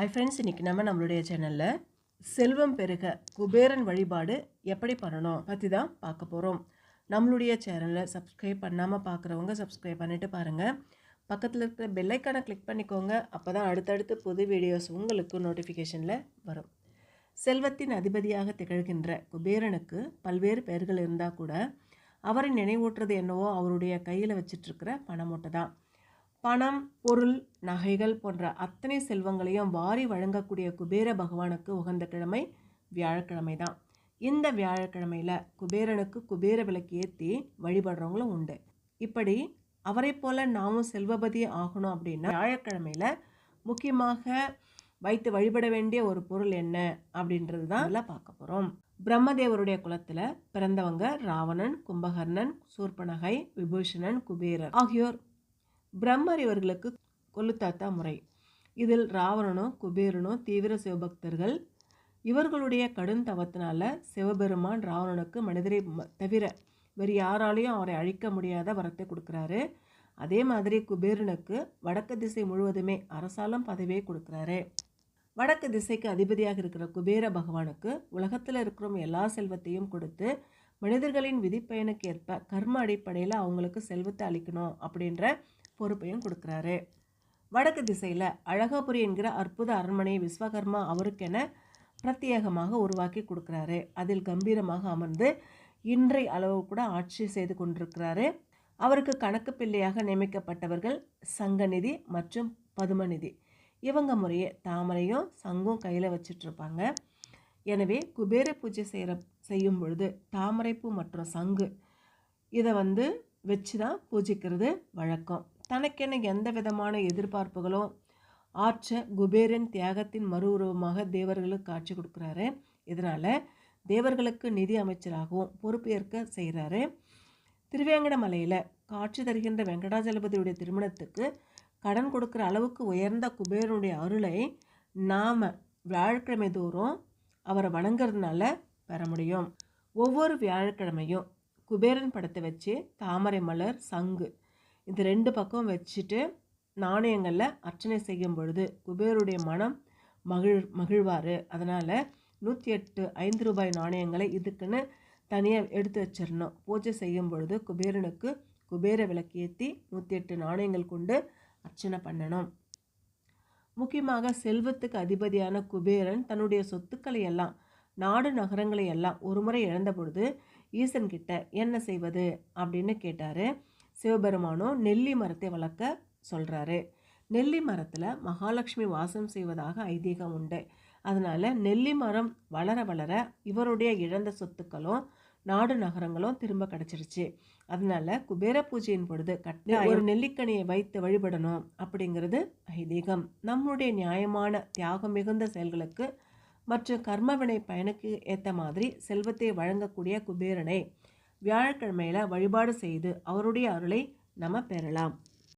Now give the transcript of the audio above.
ஐ friends இன்றைக்கி நம்ம நம்மளுடைய சேனலில் செல்வம் பெருக குபேரன் வழிபாடு எப்படி பண்ணணும் பற்றி தான் பார்க்க போகிறோம் நம்மளுடைய சேனலில் சப்ஸ்கிரைப் பண்ணாமல் பார்க்குறவங்க சப்ஸ்கிரைப் பண்ணிவிட்டு பாருங்கள் பக்கத்தில் இருக்கிற பெல்லைக்கானை கிளிக் பண்ணிக்கோங்க. அப்போ தான் அடுத்தடுத்து புது வீடியோஸ் உங்களுக்கு நோட்டிஃபிகேஷனில் வரும். செல்வத்தின் அதிபதியாக திகழ்கின்ற குபேரனுக்கு பல்வேறு பெயர்கள் இருந்தால் கூட அவரை நினைவூட்டுறது என்னவோ அவருடைய கையில் வச்சிட்ருக்கிற பணமூட்டை தான். பணம் பொருள் நகைகள் போன்ற அத்தனை செல்வங்களையும் வாரி வழங்கக்கூடிய குபேர பகவானுக்கு உகந்த கிழமை வியாழக்கிழமை தான். இந்த வியாழக்கிழமையில் குபேரனுக்கு குபேர விளக்கு ஏற்றி வழிபடுறவங்களும் உண்டு. இப்படி அவரை போல நாமும் செல்வபதி ஆகணும் அப்படின்னா வியாழக்கிழமையில் முக்கியமாக வைத்து வழிபட வேண்டிய ஒரு பொருள் என்ன அப்படின்றது தான் இதில் பார்க்க போகிறோம் பிரம்மதேவருடைய குலத்தில் பிறந்தவங்க ராவணன் கும்பகர்ணன் சூர்பனகை விபூஷணன் குபேரர் ஆகியோர். பிரம்மர் இவர்களுக்கு கொல்லுத்தாத்தா முறை. இதில் ராவணனும் குபேரனும் தீவிர சிவபக்தர்கள். இவர்களுடைய கடும் தவத்தினால சிவபெருமான் ராவணனுக்கு மனிதரை ம- தவிர வேறு யாராலையும் அவரை அழிக்க முடியாத வரத்தை கொடுக்குறாரு. அதே மாதிரி குபேரனுக்கு வடக்கு திசை முழுவதுமே அரசாலும் பதவியை கொடுக்குறாரு. வடக்கு திசைக்கு அதிபதியாக இருக்கிற குபேர பகவானுக்கு உலகத்தில் இருக்கிற எல்லா செல்வத்தையும் கொடுத்து மனிதர்களின் விதிப்பயனுக்கு ஏற்ப கர்ம அடிப்படையில் அவங்களுக்கு செல்வத்தை அளிக்கணும் அப்படின்ற பொறுப்பையும் கொடுக்குறாரு. வடக்கு திசையில் அழகாபுரி என்கிற அற்புத அரண்மனையை விஸ்வகர்மா அவருக்கென பிரத்யேகமாக உருவாக்கி கொடுக்குறாரு. அதில் கம்பீரமாக அமர்ந்து இன்றை அளவு கூட ஆட்சி செய்து கொண்டிருக்கிறாரு. அவருக்கு கணக்கு பிள்ளையாக நியமிக்கப்பட்டவர்கள் சங்கநிதி மற்றும் பதுமநிதி இவங்க முறையே தாமரையும் சங்கும் கையில் வச்சிட்ருப்பாங்க. எனவே குபேர பூஜை செய்கிற செய்யும் பொழுது தாமரைப்பூ மற்றும் சங்கு இதை வந்து வச்சு தான் பூஜிக்கிறது வழக்கம். தனக்கென எந்த விதமான எதிர்பார்ப்புகளோ ஆற்ற குபேரன் தியாகத்தின் மறு உருவமாக தேவர்களுக்கு காட்சி கொடுக்குறாரு. இதனால் தேவர்களுக்கு நிதி அமைச்சராகவும் பொறுப்பேற்க செய்கிறாரு. திருவேங்கடமலையில் காட்சி தருகின்ற வெங்கடாஜலபதியுடைய திருமணத்துக்கு கடன் கொடுக்குற அளவுக்கு உயர்ந்த குபேரனுடைய அருளை நாம் வியாழக்கிழமை தோறும் அவரை வணங்குறதுனால பெற முடியும். ஒவ்வொரு வியாழக்கிழமையும் குபேரன் படத்தை வச்சு தாமரை மலர் சங்கு இந்த ரெண்டு பக்கம் வச்சுட்டு நாணயங்களில் அர்ச்சனை செய்யும் பொழுது குபேருடைய மனம் மகிழ் மகிழ்வார் அதனால் நூற்றி எட்டு ஐந்து ரூபாய் நாணயங்களை இதுக்குன்னு தனியாக எடுத்து வச்சிடணும் பூஜை செய்யும் பொழுது குபேரனுக்கு குபேர விளக்கேற்றி நூற்றி எட்டு நாணயங்கள் கொண்டு அர்ச்சனை பண்ணணும். முக்கியமாக செல்வத்துக்கு அதிபதியான குபேரன் தன்னுடைய சொத்துக்களை எல்லாம் நாடு நகரங்களை எல்லாம் ஒருமுறை இழந்த பொழுது ஈசன்கிட்ட என்ன செய்வது? அப்படின்னு கேட்டார். சிவபெருமானும் நெல்லி மரத்தை வளர்க்க சொல்கிறாரு நெல்லி மரத்தில் மகாலட்சுமி வாசம் செய்வதாக ஐதீகம் உண்டு. அதனால் நெல்லி மரம் வளர வளர இவருடைய இழந்த சொத்துக்களும் நாடு நகரங்களும் திரும்ப கிடச்சிருச்சு. அதனால குபேர பூஜையின் பொழுது கட்டி ஒரு நெல்லிக்கனியை வைத்து வழிபடணும் அப்படிங்கிறது ஐதீகம். நம்முடைய நியாயமான தியாகம் மிகுந்த செயல்களுக்கு மற்றும் கர்மவினை பயனுக்கு ஏற்ற மாதிரி செல்வத்தை வழங்கக்கூடிய குபேரனை. வியாழக்கிழமையில் வழிபாடு செய்து அவருடைய அருளை நம்ம பெறலாம்.